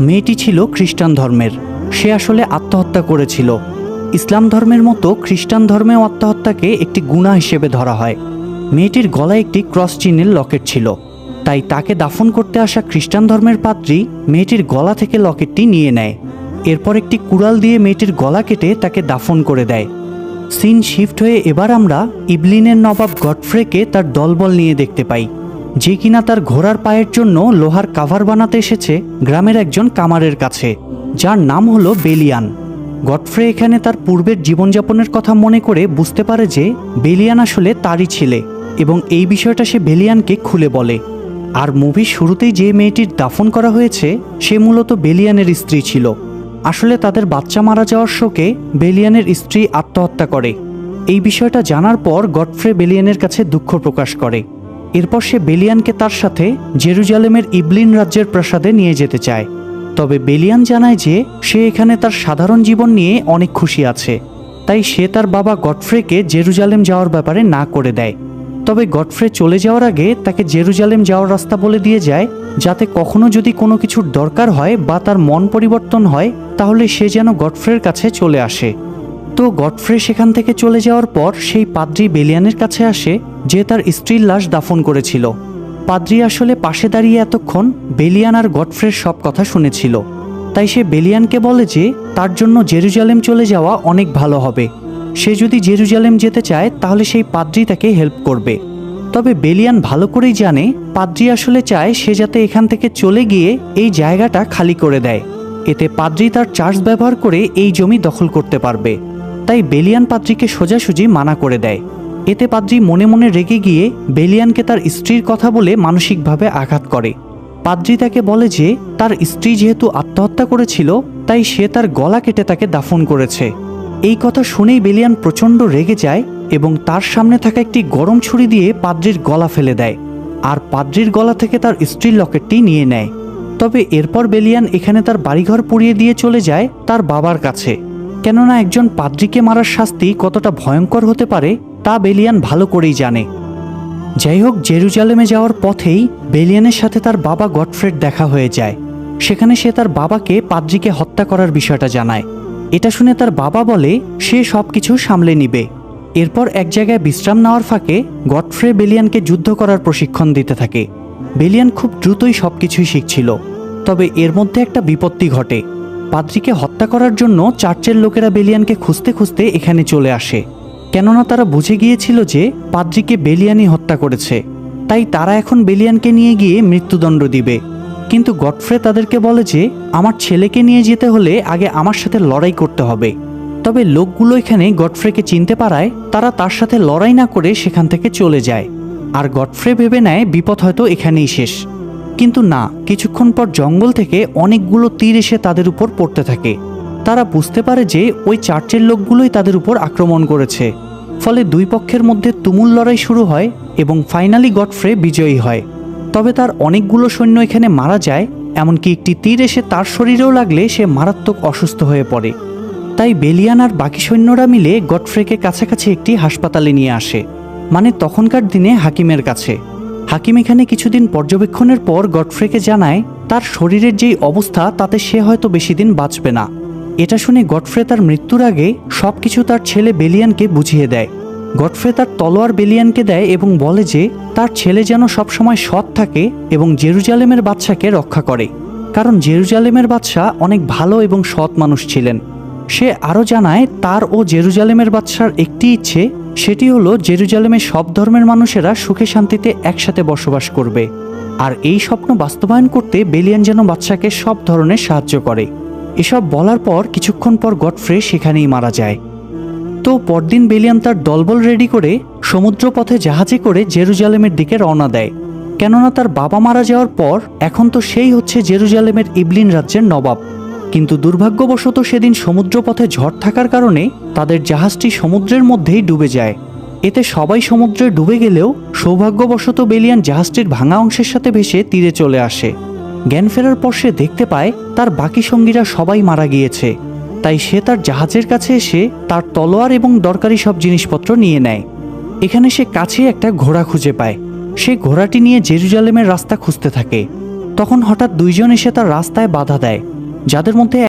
মেয়েটি ছিল খ্রিস্টান ধর্মের। সে আসলে আত্মহত্যা করেছিল। ইসলাম ধর্মের মতো খ্রিস্টান ধর্মেও আত্মহত্যাকে একটি গুণা হিসেবে ধরা হয়। মেয়েটির গলায় একটি ক্রস চিহ্নের লকেট ছিল। তাই তাকে দাফন করতে আসা খ্রিস্টান ধর্মের পাত্রী মেয়েটির গলা থেকে লকেটটি নিয়ে নেয়। এরপর একটি কুড়াল দিয়ে মেয়েটির গলা কেটে তাকে দাফন করে দেয়। সিন শিফট হয়ে এবার আমরা ইবলিনের নবাব গডফ্রেকে তার দলবল নিয়ে দেখতে পাই। যে কিনা তার ঘোড়ার পায়ের জন্য লোহার কাভার বানাতে এসেছে গ্রামের একজন কামারের কাছে, যার নাম হলো বেলিয়ান। গডফ্রে এখানে তার পূর্বের জীবনযাপনের কথা মনে করে বুঝতে পারে যে বেলিয়ান আসলে তারই ছেলে এবং এই বিষয়টা সে বেলিয়ানকে খুলে বলে। আর মুভির শুরুতেই যে মেয়েটির দাফন করা হয়েছে, সে মূলত বেলিয়ানের স্ত্রী ছিল। আসলে তাদের বাচ্চা মারা যাওয়ার শোকে বেলিয়ানের স্ত্রী আত্মহত্যা করে। এই বিষয়টা জানার পর গডফ্রে বেলিয়ানের কাছে দুঃখ প্রকাশ করে। এরপর সে বেলিয়ানকে তার সাথে জেরুজালেমের ইবলিন রাজ্যের প্রাসাদে নিয়ে যেতে চায়। তবে বেলিয়ান জানায় যে, সে এখানে তার সাধারণ জীবন নিয়ে অনেক খুশি আছে। তাই সে তার বাবা গডফ্রেকে জেরুজালেম যাওয়ার ব্যাপারে না করে দেয়। তবে গডফ্রে চলে যাওয়ার আগে তাকে জেরুজালেম যাওয়ার রাস্তা বলে দিয়ে যায়, যাতে কখনো যদি কোনো কিছুর দরকার হয় বা তার মন পরিবর্তন হয়, তাহলে সে যেন গডফ্রের কাছে চলে আসে। তো গডফ্রে সেখান থেকে চলে যাওয়ার পর সেই পাদ্রি বেলিয়ানের কাছে আসে, যে তার স্ত্রীর লাশ দাফন করেছিল। পাদ্রি আসলে পাশে দাঁড়িয়ে এতক্ষণ বেলিয়ান আর গডফ্রের সব কথা শুনেছিল। তাই সে বেলিয়ানকে বলে যে, তার জন্য জেরুজালেম চলে যাওয়া অনেক ভালো হবে। সে যদি জেরুজালেম যেতে চায়, তাহলে সেই পাদ্রি তাকে হেল্প করবে। তবে বেলিয়ান ভালো করেই জানে, পাদ্রি আসলে চায় সে যাতে এখান থেকে চলে গিয়ে এই জায়গাটা খালি করে দেয়। এতে পাদ্রি তার চার্জ ব্যবহার করে এই জমি দখল করতে পারবে। তাই বেলিয়ান পাদ্রিকে সোজাসুজি মানা করে দেয়। এতে পাদ্রি মনে মনে রেগে গিয়ে বেলিয়ানকে তার স্ত্রীর কথা বলে মানসিকভাবে আঘাত করে। পাদ্রি তাকে বলে যে, তার স্ত্রী যেহেতু আত্মহত্যা করেছিল, তাই সে তার গলা কেটে তাকে দাফন করেছে। এই কথা শুনেই বেলিয়ান প্রচণ্ড রেগে যায় এবং তার সামনে থাকা একটি গরম ছুরি দিয়ে পাদ্রির গলা ফেলে দেয় আর পাদ্রির গলা থেকে তার স্ত্রীর লকেটটি নিয়ে নেয়। তবে এরপর বেলিয়ান এখানে তার বাড়িঘর পুড়িয়ে দিয়ে চলে যায় তার বাবার কাছে। কেননা একজন পাদ্রিকে মারার শাস্তি কতটা ভয়ঙ্কর হতে পারে, তা বেলিয়ান ভালো করেই জানে। যাই হোক, জেরুজালেমে যাওয়ার পথেই বেলিয়ানের সাথে তার বাবা গডফ্রেড দেখা হয়ে যায়। সেখানে সে তার বাবাকে পাদ্রিকে হত্যা করার বিষয়টা জানায়। এটা শুনে তার বাবা বলে, সে সব কিছু সামলে নিবে। এরপর এক জায়গায় বিশ্রাম নেওয়ার ফাঁকে গডফ্রে বেলিয়ানকে যুদ্ধ করার প্রশিক্ষণ দিতে থাকে। বেলিয়ান খুব দ্রুতই সব কিছুই শিখছিল। তবে এর মধ্যে একটা বিপত্তি ঘটে। পাদ্রিকে হত্যা করার জন্য চার্চের লোকেরা বেলিয়ানকে খুঁজতে খুঁজতে এখানে চলে আসে। কেননা তারা বুঝে গিয়েছিল যে পাদ্রিকে বেলিয়ানই হত্যা করেছে। তাই তারা এখন বেলিয়ানকে নিয়ে গিয়ে মৃত্যুদণ্ড দিবে। কিন্তু গডফ্রে তাদেরকে বলে যে, আমার ছেলেকে নিয়ে যেতে হলে আগে আমার সাথে লড়াই করতে হবে। তবে লোকগুলো এখানে গডফ্রেকে চিনতে পারায় তারা তার সাথে লড়াই না করে সেখান থেকে চলে যায়। আর গডফ্রে ভেবে নেয়, বিপদ হয়তো এখানেই শেষ। কিন্তু না, কিছুক্ষণ পর জঙ্গল থেকে অনেকগুলো তীর এসে তাদের উপর পড়তে থাকে। তারা বুঝতে পারে যে ওই চার্চের লোকগুলোই তাদের উপর আক্রমণ করেছে। ফলে দুই পক্ষের মধ্যে তুমুল লড়াই শুরু হয় এবং ফাইনালি গডফ্রে বিজয়ী হয়। তবে তার অনেকগুলো সৈন্য এখানে মারা যায়, এমনকি একটি তীর এসে তার শরীরেও লাগলে সে মারাত্মক অসুস্থ হয়ে পড়ে। তাই বেলিয়ান আর বাকি সৈন্যরা মিলে গডফ্রেকে কাছাকাছি একটি হাসপাতালে নিয়ে আসে মানে তখনকার দিনে হাকিমের কাছে। হাকিম এখানে কিছুদিন পর্যবেক্ষণের পর গডফ্রেকে জানায়, তার শরীরের যেই অবস্থা তাতে সে হয়তো বেশি দিন বাঁচবে না। এটা শুনে গডফ্রে তার মৃত্যুর আগে সব কিছু তার ছেলে বেলিয়ানকে বুঝিয়ে দেয়। গডফ্রে তার তলোয়ার বেলিয়ানকে দেয় এবং বলে যে, তার ছেলে যেন সবসময় সৎ থাকে এবং জেরুজালেমের বাচ্চাকে রক্ষা করে। কারণ জেরুজালেমের বাচ্চা অনেক ভালো এবং সৎ মানুষ ছিলেন। সে আরও জানায়, তার ও জেরুজালেমের বাচ্চার একটি ইচ্ছে সেটি হলো জেরুজালেমের সব ধর্মের মানুষেরা সুখে শান্তিতে একসাথে বসবাস করবে। আর এই স্বপ্ন বাস্তবায়ন করতে বেলিয়ান যেন বাচ্চাকে সব ধরনের সাহায্য করে। এসব বলার পর কিছুক্ষণ পর গডফ্রে সেখানেই মারা যায়। তো পরদিন বেলিয়ান তার দলবল রেডি করে সমুদ্রপথে জাহাজে করে জেরুজালেমের দিকে রওনা দেয়। কেননা তার বাবা মারা যাওয়ার পর এখন তো সেই হচ্ছে জেরুজালেমের ইবলিন রাজ্যের নবাব। কিন্তু দুর্ভাগ্যবশত সেদিন সমুদ্রপথে ঝড় থাকার কারণে তাদের জাহাজটি সমুদ্রের মধ্যেই ডুবে যায়। এতে সবাই সমুদ্রে ডুবে গেলেও সৌভাগ্যবশত বেলিয়ান জাহাজটির ভাঙা অংশের সাথে ভেসে তীরে চলে আসে। জ্ঞান ফেরার পর সে দেখতে পায়, তার বাকি সঙ্গীরা সবাই মারা গিয়েছে। তাই সে তার জাহাজের কাছে এসে তার তলোয়ার এবং দরকারি সব জিনিসপত্র নিয়ে নেয়। এখানে সে কাছে একটা ঘোড়া খুঁজে পায়। সে ঘোড়াটি নিয়ে জেরুজালেমের রাস্তা খুঁজতে থাকে। তখন হঠাৎ দুইজন এসে তার রাস্তায় বাধা দেয়। যাদের মধ্যে